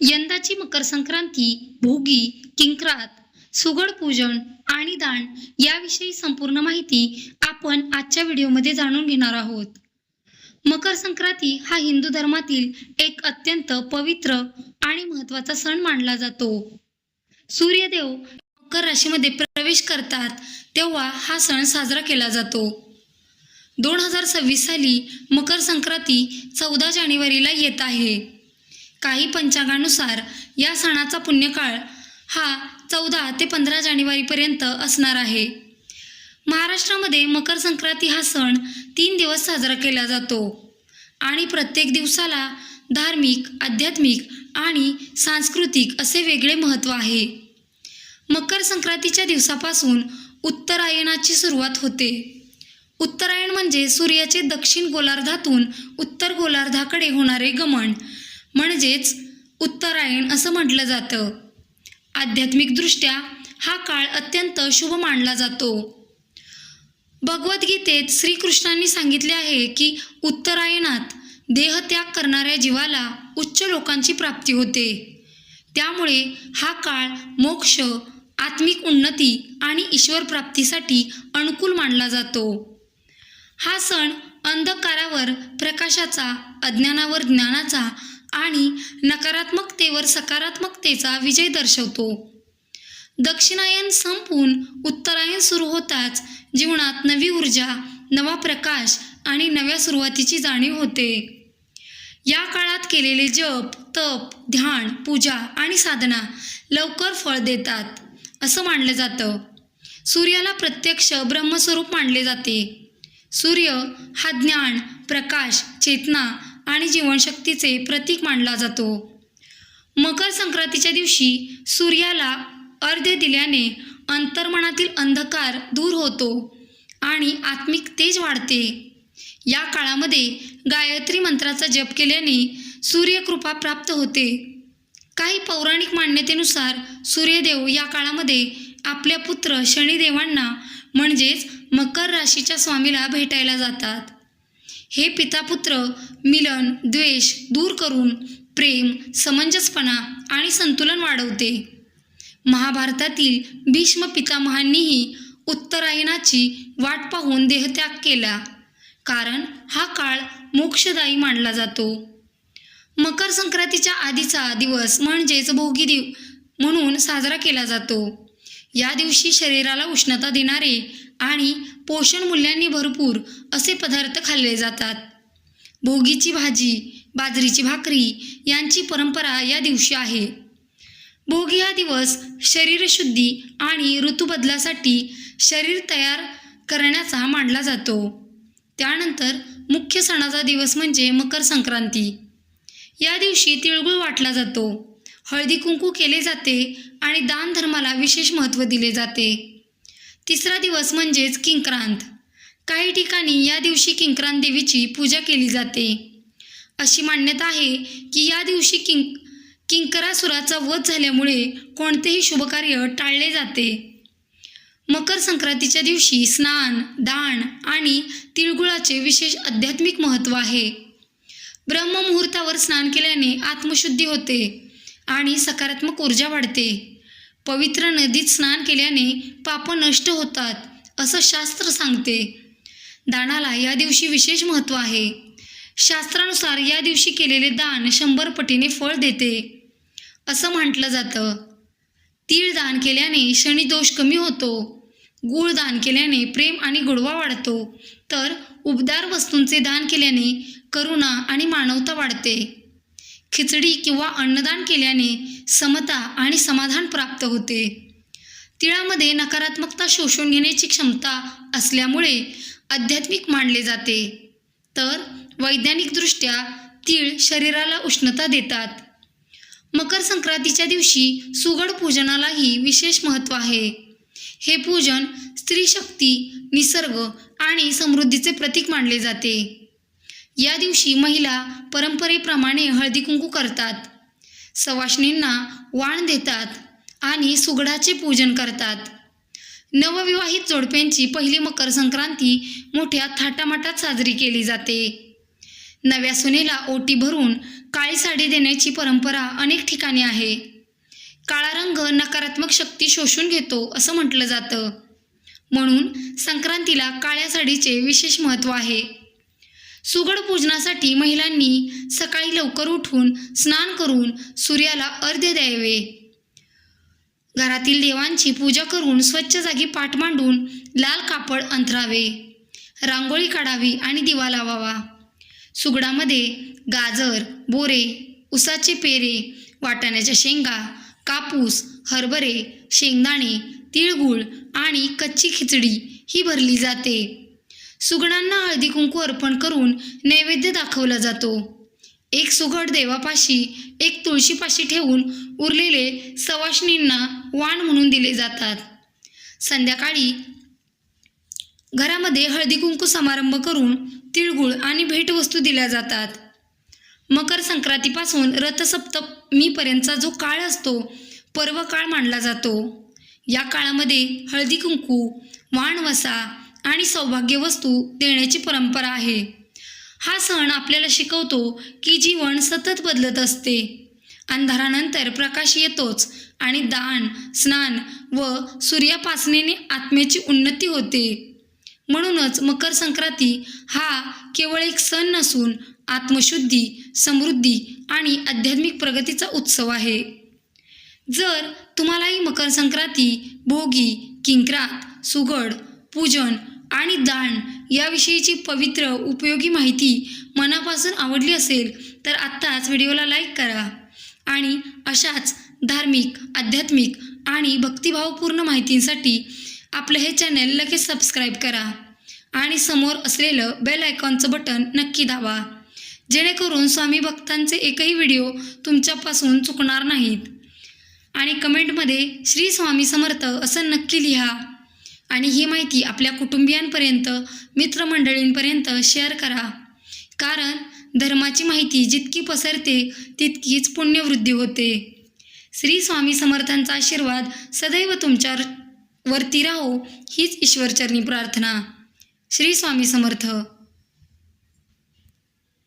यंदाची मकर संक्रांती भोगी किंक्रात सुगड पूजन आणि दान याविषयी संपूर्ण माहिती आपण आजच्या व्हिडिओमध्ये जाणून घेणार आहोत. मकर संक्रांती हा हिंदू धर्मातील एक अत्यंत पवित्र आणि महत्त्वाचा सण मानला जातो. सूर्यदेव मकर राशीमध्ये प्रवेश करतात तेव्हा हा सण साजरा केला जातो. दोन हजार सव्वीस साली मकर संक्रांती चौदा जानेवारीला येत आहे. काही पंचांगानुसार या सणाचा पुण्यकाळ हा चौदा ते पंधरा जानेवारीपर्यंत असणार आहे. महाराष्ट्रामध्ये मकर संक्रांती हा सण तीन दिवस साजरा केला जातो आणि प्रत्येक दिवसाला धार्मिक आध्यात्मिक आणि सांस्कृतिक असे वेगळे महत्त्व आहे. मकर संक्रांतीच्या दिवसापासून उत्तरायणाची सुरुवात होते. उत्तरायण म्हणजे सूर्याचे दक्षिण गोलार्धातून उत्तर गोलार्धाकडे होणारे गमन म्हणजेच उत्तरायण असं म्हटलं जातं. आध्यात्मिकदृष्ट्या हा काळ अत्यंत शुभ मानला जातो. भगवद्गीतेत श्रीकृष्णांनी सांगितले आहे की उत्तरायणात देहत्याग करणाऱ्या जीवाला उच्च लोकांची प्राप्ती होते. त्यामुळे हा काळ मोक्ष आत्मिक उन्नती आणि ईश्वर प्राप्तीसाठी अनुकूल मानला जातो. हा सण अंधकारावर प्रकाशाचा अज्ञानावर ज्ञानाचा आणि नकारात्मकतेवर सकारात्मकतेचा विजय दर्शवतो. दक्षिणायन संपून उत्तरायण सुरू होताच जीवनात नवी ऊर्जा नवा प्रकाश आणि नव्या सुरुवातीची जाणीव होते. या काळात केलेले जप तप ध्यान पूजा आणि साधना लवकर फळ देतात असं मानलं जातं. सूर्याला प्रत्यक्ष ब्रह्मस्वरूप मानले जाते. सूर्य हा ज्ञान प्रकाश चेतना आणि जीवनशक्तीचे प्रतीक मानला जातो. मकर संक्रांतीच्या दिवशी सूर्याला अर्ध्य दिल्याने अंतर्मनातील अंधकार दूर होतो आणि आत्मिक तेज वाढते. या काळामध्ये गायत्री मंत्राचा जप केल्याने सूर्यकृपा प्राप्त होते. काही पौराणिक मान्यतेनुसार सूर्यदेव या काळामध्ये आपल्या पुत्र शनिदेवांना म्हणजेच मकर राशीच्या स्वामीला भेटायला जातात. हे पितापुत्र मिलन द्वेष दूर करून प्रेम समंजसपणा आणि संतुलन वाढवते. महाभारतातील भीष्म पितामहांनीही उत्तरायणाची वाट पाहून देहत्याग केला कारण हा काळ मोक्षदायी मानला जातो. मकर संक्रांतीच्या आधीचा दिवस म्हणजेच भोगी दिव म्हणून साजरा केला जातो. या दिवशी शरीराला उष्णता देणारे आणि पोषण मूल्यांनी भरपूर असे पदार्थ खाल्ले जातात. भोगीची भाजी बाजरीची भाकरी यांची परंपरा या दिवशी आहे. भोगी हा दिवस शरीरशुद्धी आणि ऋतूबदलासाठी शरीर तयार करण्याचा मानला जातो. त्यानंतर मुख्य सणाचा दिवस म्हणजे मकर संक्रांती. या दिवशी तिळगुळ वाटला जातो. हळदी कुंकू केले जाते आणि दान धर्माला विशेष महत्त्व दिले जाते. तिसरा दिवस म्हणजेच किंक्रांत. काही ठिकाणी या दिवशी किंक्रांत देवीची पूजा केली जाते. अशी मान्यता आहे की या दिवशी किंक किंकरासुराचा वध झाल्यामुळे कोणतेही शुभकार्य टाळले जाते. मकर संक्रांतीच्या दिवशी स्नान दान आणि तिळगुळाचे विशेष आध्यात्मिक महत्त्व आहे. ब्रह्ममुहूर्तावर स्नान केल्याने आत्मशुद्धी होते आणि सकारात्मक ऊर्जा वाढते. पवित्र नदीत स्नान केल्याने पाप नष्ट होतात असं शास्त्र सांगते. दानाला या दिवशी विशेष महत्त्व आहे. शास्त्रानुसार या दिवशी केलेले दान शंभर पटीने फळ देते. असं म्हटलं जातं. तीळ दान केल्याने शनिदोष कमी होतो. गूळ दान केल्याने प्रेम आणि गोडवा वाढतो. तर उबदार वस्तूंचे दान केल्याने करुणा आणि मानवता वाढते. खिचडी किंवा अन्नदान केल्याने समता आणि समाधान प्राप्त होते. तिळामध्ये नकारात्मकता शोषून घेण्याची क्षमता असल्यामुळे आध्यात्मिक मानले जाते. तर वैज्ञानिकदृष्ट्या तीळ शरीराला उष्णता देतात. मकर संक्रांतीच्या दिवशी सुगड पूजनालाही विशेष महत्त्व आहे. हे पूजन स्त्री शक्ती निसर्ग आणि समृद्धीचे प्रतीक मानले जाते. या दिवशी महिला परंपरेप्रमाणे हळदी कुंकू करतात. सवाशिणींना वाण देतात आणि सुगडाचे पूजन करतात. नवविवाहित जोडप्यांची पहिली मकर संक्रांती मोठ्या थाटामाटात साजरी केली जाते. नव्या सुनेला ओटी भरून काळी साडी देण्याची परंपरा अनेक ठिकाणी आहे. काळा रंग नकारात्मक शक्ती शोषून घेतो असं म्हटलं जातं. म्हणून संक्रांतीला काळ्या साडीचे विशेष महत्त्व आहे. सुगड पूजनासाठी महिलांनी सकाळी लवकर उठून स्नान करून सूर्याला अर्ध्य द्यावे. घरातील देवांची पूजा करून स्वच्छ जागी पाठ मांडून लाल कापड अंतरावे रांगोळी काढावी आणि दिवा लावावा. सुगडामध्ये गाजर बोरे उसाचे पेरे वाटाण्याच्या शेंगा कापूस हरभरे शेंगदाणे तिळगुळ आणि कच्ची खिचडी ही भरली जाते. सुगडांना हळदी कुंकू अर्पण करून नैवेद्य दाखवला जातो. एक सुगड देवापाशी एक तुळशीपाशी ठेवून उरलेले सवाष्णींना वाण म्हणून दिले जातात. संध्याकाळी घरामध्ये हळदी कुंकू समारंभ करून तिळगुळ आणि भेटवस्तू दिल्या जातात. मकर संक्रांतीपासून रथसप्तमीपर्यंतचा जो काळ असतो पर्व काळ मानला जातो. या काळामध्ये हळदी कुंकू वाणवसा आणि सौभाग्य वस्तू देण्याची परंपरा आहे. हा सण आपल्याला शिकवतो की जीवन सतत बदलत असते. अंधारानंतर प्रकाश येतोच आणि दान स्नान व सूर्यापासनेने आत्म्याची उन्नती होते. म्हणूनच मकर संक्रांती हा केवळ एक सण नसून आत्मशुद्धी समृद्धी आणि आध्यात्मिक प्रगतीचा उत्सव आहे. जर तुम्हालाही मकर संक्रांती भोगी किंक्रात सुगड पूजन आणि दान याविषयीची पवित्र उपयोगी माहिती मनापासून आवडली असेल तर आत्ताच व्हिडिओला लाईक करा. आणि अशाच धार्मिक आध्यात्मिक आणि भक्तिभावपूर्ण माहितींसाठी आपलं हे चॅनल लगेच सबस्क्राईब करा आणि समोर असलेलं बेल आयकॉनचं बटन नक्की दाबा. जेणेकरून स्वामी भक्तांचे एकही व्हिडिओ तुमच्यापासून चुकणार नाहीत. आणि कमेंटमध्ये श्री स्वामी समर्थ असं नक्की लिहा. आणि ही माहिती आपल्या कुटुंबियांपर्यंत मित्रमंडळींपर्यंत शेअर करा. कारण धर्माची माहिती जितकी पसरते तितकीच पुण्यवृद्धी होते. श्री स्वामी समर्थांचा आशीर्वाद सदैव तुमच्यावर वरती राहो हीच ईश्वरचरणी प्रार्थना. श्री स्वामी समर्थ.